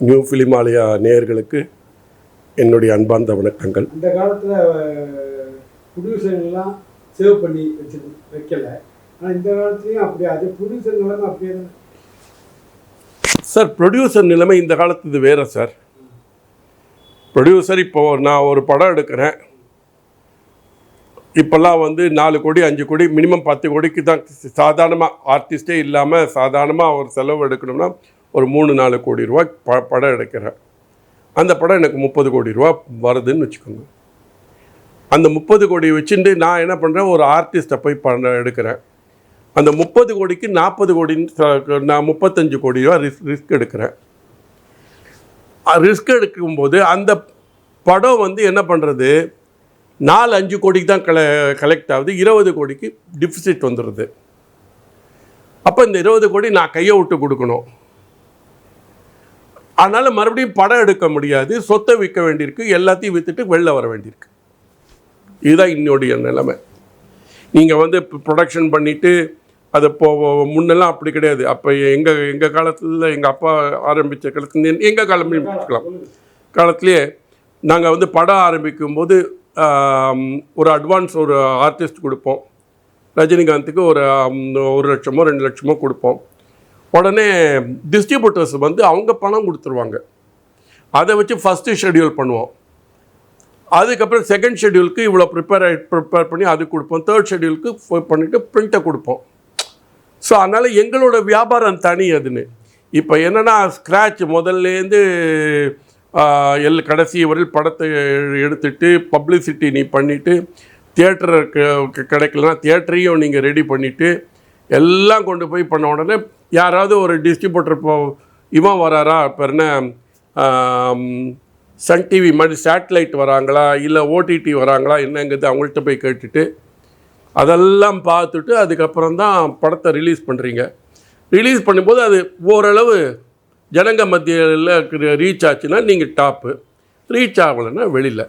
New ஃபிலிமாலயா நேயர்களுக்கு என்னுடைய அன்பார்ந்த வணக்கங்கள் அந்த காலத்தில் ப்ரொடியூசர்லாம் சேவ் பண்ணி வச்சு வைக்கல. ஆனால் இந்த காலத்துலேயும் அப்படி அது ப்ரொடியூசர் நிலைமை அப்படியே சார் ப்ரொடியூசர் நிலைமை இந்த காலத்து இது வேறு சார் ப்ரொடியூசர் இப்போ நான் ஒரு படம் எடுக்கிறேன். இப்போல்லாம் வந்து நாலு கோடி அஞ்சு கோடி மினிமம் பத்து கோடிக்கு தான். சாதாரணமாக ஆர்டிஸ்டே இல்லாமல் சாதாரணமாக ஒரு செலவு எடுக்கணும்னா ஒரு மூணு நாலு கோடி ரூபா ப படம் எடுக்கிறேன். அந்த படம் எனக்கு முப்பது கோடி ரூபா வருதுன்னு வச்சுக்கோங்க. அந்த முப்பது கோடி வச்சுட்டு நான் என்ன பண்ணுறேன் ஒரு ஆர்டிஸ்ட்டை போய் பண்ண எடுக்கிறேன். அந்த முப்பது கோடிக்கு நாற்பது கோடின்னு நான் முப்பத்தஞ்சு கோடி ரூபா ரிஸ்க் ரிஸ்க் எடுக்கிறேன். ரிஸ்க் எடுக்கும்போது அந்த படம் வந்து என்ன பண்ணுறது நாலு அஞ்சு கோடிக்கு தான் கல கலெக்ட் ஆகுது. இருபது கோடிக்கு டிஃபிசிட் வந்துடுது அப்போ இந்த இருபது கோடி நான் கையை விட்டு கொடுக்கணும். அதனால் மறுபடியும் படம் எடுக்க முடியாது. சொத்தை விற்க வேண்டியிருக்கு. எல்லாத்தையும் விற்றுட்டு வெளில வர வேண்டியிருக்கு. இதுதான் என்னுடைய நிலைமை. நீங்கள் வந்து ப்ரொடக்ஷன் பண்ணிவிட்டு அதை இப்போ முன்னெல்லாம் அப்படி கிடையாது. அப்போ எங்கள் எங்கள் காலத்தில் எங்கள் அப்பா ஆரம்பித்த காலத்துல எங்கள் காலம் காலத்திலேயே நாங்கள் வந்து படம் ஆரம்பிக்கும் போது ஒரு அட்வான்ஸ் ஒரு ஆர்டிஸ்ட் கொடுப்போம். ரஜினிகாந்துக்கு ஒரு ஒரு லட்சமோ ரெண்டு லட்சமோ கொடுப்போம். உடனே டிஸ்ட்ரிபியூட்டர்ஸ் வந்து அவங்க பணம் கொடுத்துருவாங்க. அதை வச்சு ஃபஸ்ட்டு ஷெட்யூல் பண்ணுவோம். அதுக்கப்புறம் செகண்ட் ஷெட்யூலுக்கு இவ்வளோ ப்ரிப்பேர் ஆகி ப்ரிப்பேர் பண்ணி அது கொடுப்போம். தேர்ட் ஷெட்யூலுக்கு பண்ணிவிட்டு ப்ரிண்ட்டை கொடுப்போம். ஸோ அதனால் எங்களோட வியாபாரம் தனி அதுன்னு. இப்போ என்னென்னா ஸ்க்ராட்ச் முதல்லேருந்து எல் கடைசி வரையில் படத்தை எடுத்துட்டு பப்ளிசிட்டி நீ பண்ணிவிட்டு தியேட்டருக்கு கிடைக்கலனா தியேட்டரையும் நீங்கள் ரெடி பண்ணிவிட்டு எல்லாம் கொண்டு போய் பண்ண உடனே யாராவது ஒரு டிஸ்ட்ரிபியூட்டர் இப்போ இவன் வராரா? இப்போ என்ன சன் டிவி மாதிரி சேட்டலைட் வராங்களா? இல்லை ஓடிடி வராங்களா? என்னங்கிறது அவங்கள்ட்ட போய் கேட்டுட்டு அதெல்லாம் பார்த்துட்டு அதுக்கப்புறம் தான் படத்தை ரிலீஸ் பண்ணுறீங்க ரிலீஸ் பண்ணும்போது அது ஓரளவு ஜனங்க மத்தியில் ரீச் ஆச்சுன்னா நீங்கள் டாப்பு ரீச் ஆகலைன்னா வெளியில்.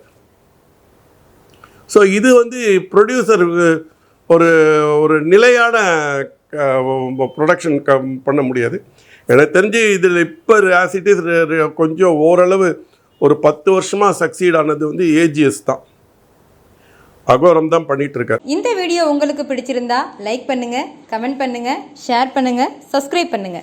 ஸோ இது வந்து ப்ரொடியூசருக்கு ஒரு ஒரு நிலையான ப்ரொடக்ஷன் க பண்ண முடியாது. எனக்கு தெரிஞ்சு இதில் இப்போ ஆசிட்டிஸ் கொஞ்சம் ஓரளவு ஒரு பத்து வருஷமாக சக்சீட் ஆனது வந்து ஏஜிஎஸ் தான். அகோரம் தான் பண்ணிகிட்டு இருக்காரு இந்த வீடியோ உங்களுக்கு பிடிச்சிருந்தா லைக் பண்ணுங்க கமெண்ட் பண்ணுங்க ஷேர் பண்ணுங்க சப்ஸ்கிரைப் பண்ணுங்க.